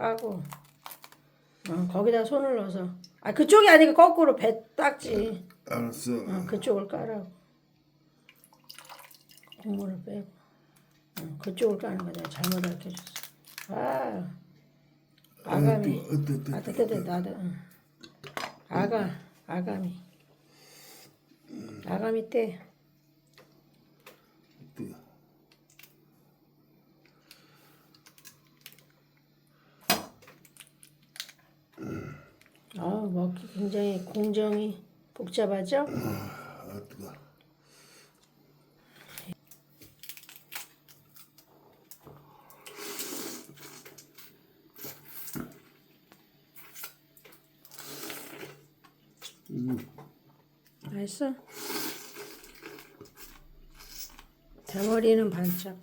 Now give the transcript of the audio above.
까고. 어, 거기다 손을 넣어서. 아 그쪽이 아니고 거꾸로 배 닦지. 알았어. 어, 그쪽을 까라고. 국물을 빼고. 어, 그쪽을 까는 거 내가 잘못 알려줬어. 아 아가미. 어때, 어때, 아 됐다 나도 응. 아가 아가미. 아가미 때. 어 아 먹기 굉장히 공정이 복잡하죠? 아, 뜨거. 맛있어? 대머리는 반짝